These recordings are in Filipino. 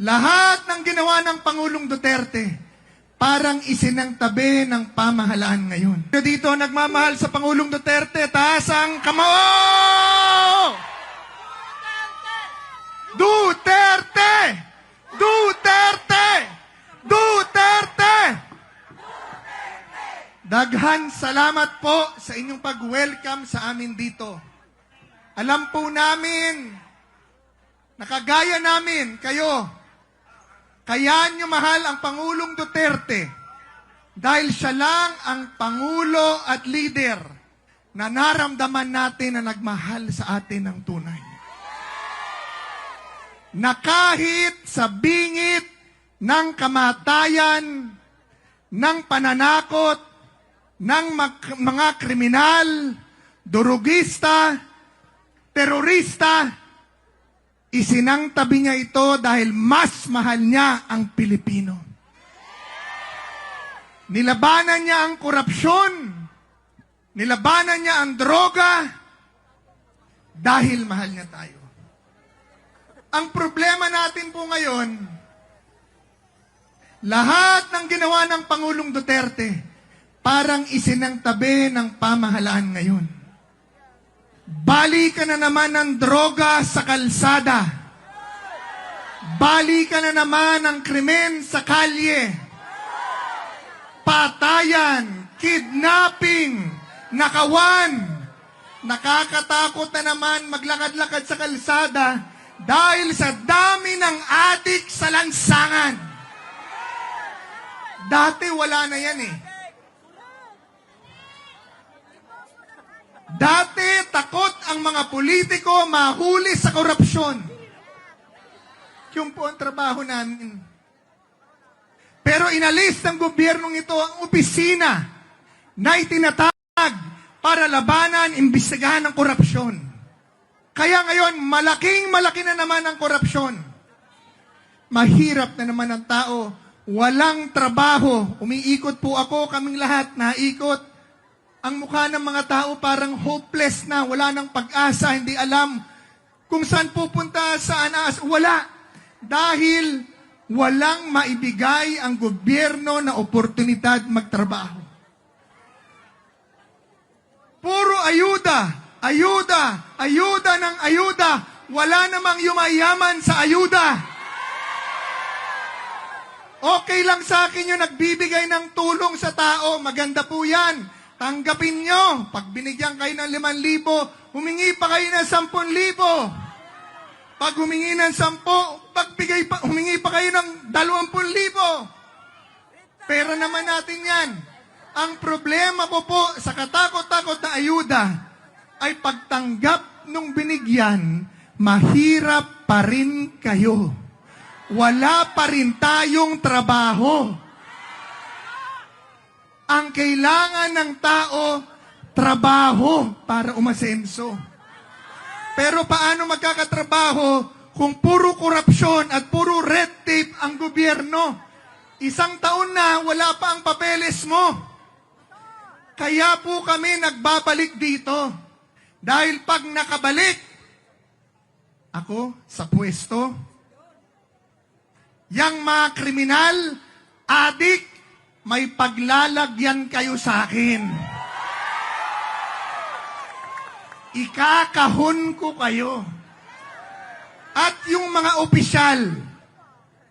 Lahat ng ginawa ng Pangulong Duterte, parang isinangtabi ng pamahalaan ngayon. Dito nagmamahal sa Pangulong Duterte, taas ang kamao! Duterte! Duterte! Duterte! Daghan salamat po sa inyong pag-welcome sa amin dito. Alam po namin, nakagaya namin kayo, kaya nyo mahal ang Pangulong Duterte dahil siya lang ang Pangulo at leader na naramdaman natin na nagmahal sa atin ng tunay. Na kahit sa bingit ng kamatayan, ng pananakot, ng mga kriminal, durugista, terorista, isinangtabi niya ito dahil mas mahal niya ang Pilipino. Nilabanan niya ang korupsyon, nilabanan niya ang droga, dahil mahal niya tayo. Ang problema natin po ngayon, lahat ng ginawa ng Pangulong Duterte, parang isinangtabi ng pamahalaan ngayon. Bali ka na naman ng droga sa kalsada. Bali ka na naman ng krimen sa kalye. Patayan, kidnapping, nakawan. Nakakatakot na naman maglakad-lakad sa kalsada dahil sa dami ng adik sa lansangan. Dati wala na yan eh. Dati ang mga politiko mahuli sa korupsyon. Yung po ang trabaho namin. Pero inalis ng gobyernong ito ang opisina na itinatag para labanan, imbestigahan ang korupsyon. Kaya ngayon, malaking malaki na naman ang korupsyon. Mahirap na naman ang tao. Walang trabaho. Umiikot po ako, kaming lahat, naikot. Ang mukha ng mga tao parang hopeless na, wala ng pag-asa, hindi alam kung saan pupunta, saan aas. Wala. Dahil walang maibigay ang gobyerno na oportunidad magtrabaho. Puro ayuda, ayuda, ayuda ng ayuda. Wala namang yumayaman sa ayuda. Okay lang sa akin yung nagbibigay ng tulong sa tao. Maganda po yan. Tanggapin nyo. Pag binigyan kayo ng 5,000, humingi pa kayo ng 10,000. Pag humingi ng 10, pagbigay pa, humingi pa kayo ng 20,000. Pera naman natin yan. Ang problema ko po sa katakot-takot na ayuda ay pagtanggap nung binigyan, mahirap pa rin kayo. Wala pa rin tayong trabaho. Ang kailangan ng tao, trabaho para umasenso. Pero paano magkakatrabaho kung puro korupsyon at puro red tape ang gobyerno? Isang taon na, wala pa ang papeles mo. Kaya po kami nagbabalik dito. Dahil pag nakabalik ako sa pwesto, yang mga kriminal, adik, may paglalagyan kayo sa akin. Ikakahon ko kayo. At yung mga opisyal,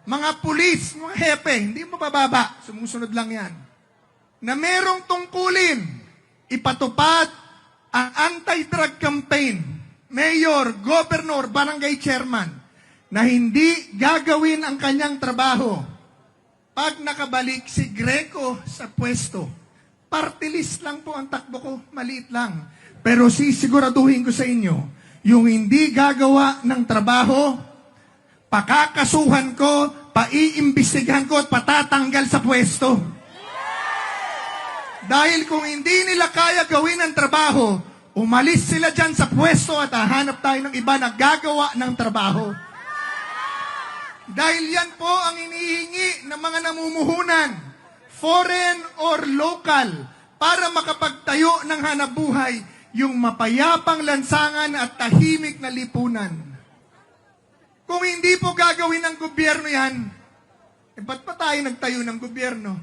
mga pulis, mga hepe, hindi mo bababa, sumusunod lang yan, na merong tungkulin, ipatupad ang anti-drug campaign, mayor, governor, barangay chairman, na hindi gagawin ang kanyang trabaho pag nakabalik si Greco sa pwesto. Party list lang po ang takbo ko, maliit lang. Pero sisiguraduhin ko sa inyo, yung hindi gagawa ng trabaho, pakakasuhan ko, paiimbestigahan ko at patatanggal sa pwesto. Dahil kung hindi nila kaya gawin ang trabaho, umalis sila dyan sa pwesto at hahanap tayo ng iba na gagawa ng trabaho. Dahil yan po ang inihingi ng mga namumuhunan, foreign or local, para makapagtayo ng hanabuhay, yung mapayapang lansangan at tahimik na lipunan. Kung hindi po gagawin ng gobyerno yan, eh ba't pa tayo nagtayo ng gobyerno?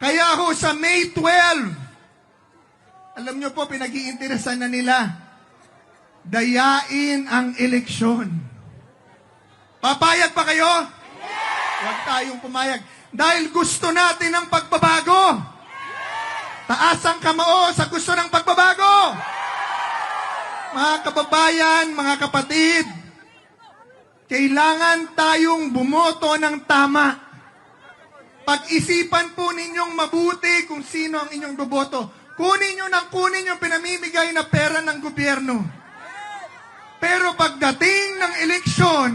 Kaya ho sa May 12, alam nyo po, pinag-iinteresan na nila, dayain ang eleksyon. Papayag pa kayo? Huwag tayong pumayag. Dahil gusto natin ng pagbabago. Taas ang kamao sa gusto ng pagbabago. Mga kababayan, mga kapatid, kailangan tayong bumoto ng tama. Pag-isipan po ninyong mabuti kung sino ang inyong boboto. Kunin nyo ng kunin yung pinamimigay na pera ng gobyerno. Pero pagdating ng eleksyon,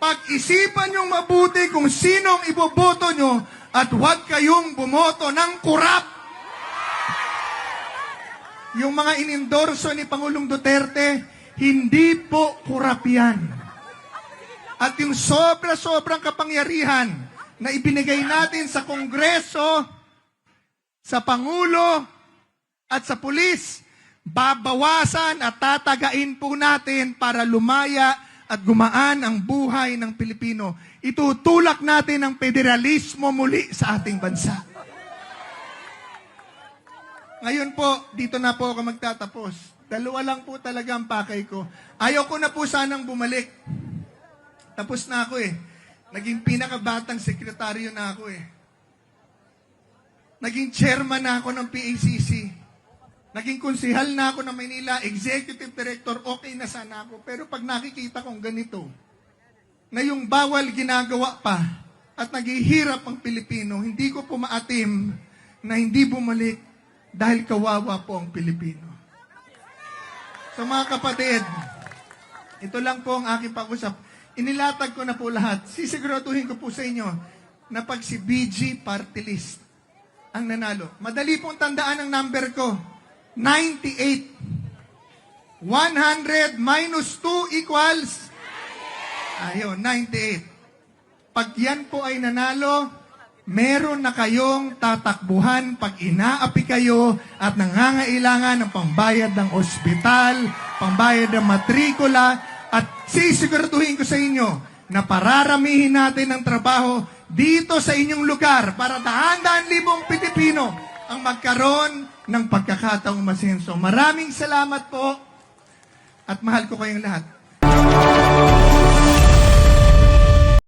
pag-isipan nyo mabuti kung sino ang iboboto nyo at huwag kayong bumoto ng kurap. Yung mga inendorso ni Pangulong Duterte, hindi po kurap yan. At yung sobra-sobrang kapangyarihan na ibinigay natin sa Kongreso, sa Pangulo, at sa pulis, babawasan at tatagain po natin para lumaya at gumaan ang buhay ng Pilipino. Itutulak natin ang federalismo muli sa ating bansa. Ngayon po, dito na po ako magtatapos. Dalawa lang po talaga ang pakay ko. Ayaw ko na po sanang bumalik. Tapos na ako eh. Naging pinakabatang sekretaryo na ako eh. Naging chairman na ako ng PACC. Naging konsihal na ako ng Manila, executive director, okay na sana ako. Pero pag nakikita kong ganito, na yung bawal ginagawa pa at naghihirap ang Pilipino, hindi ko po maatim na hindi bumalik dahil kawawa po ang Pilipino. So mga kapatid, ito lang po ang aking pag-usap. Inilatag ko na po lahat. Sisiguraduhin ko po sa inyo na pag si BG party list ang nanalo. Madali pong tandaan ang number ko. 98. 100 minus 2 equals Ayun, 98. Pag yan po ay nanalo, meron na kayong tatakbuhan pag inaapi kayo at nangangailangan ng pambayad ng ospital, pambayad ng matrikula, at sisiguraduhin ko sa inyo na pararamihin natin ang trabaho dito sa inyong lugar para daan-daan libong Pilipino ang magkaroon ng pagkakataong masenso. Maraming salamat po at mahal ko kayong lahat.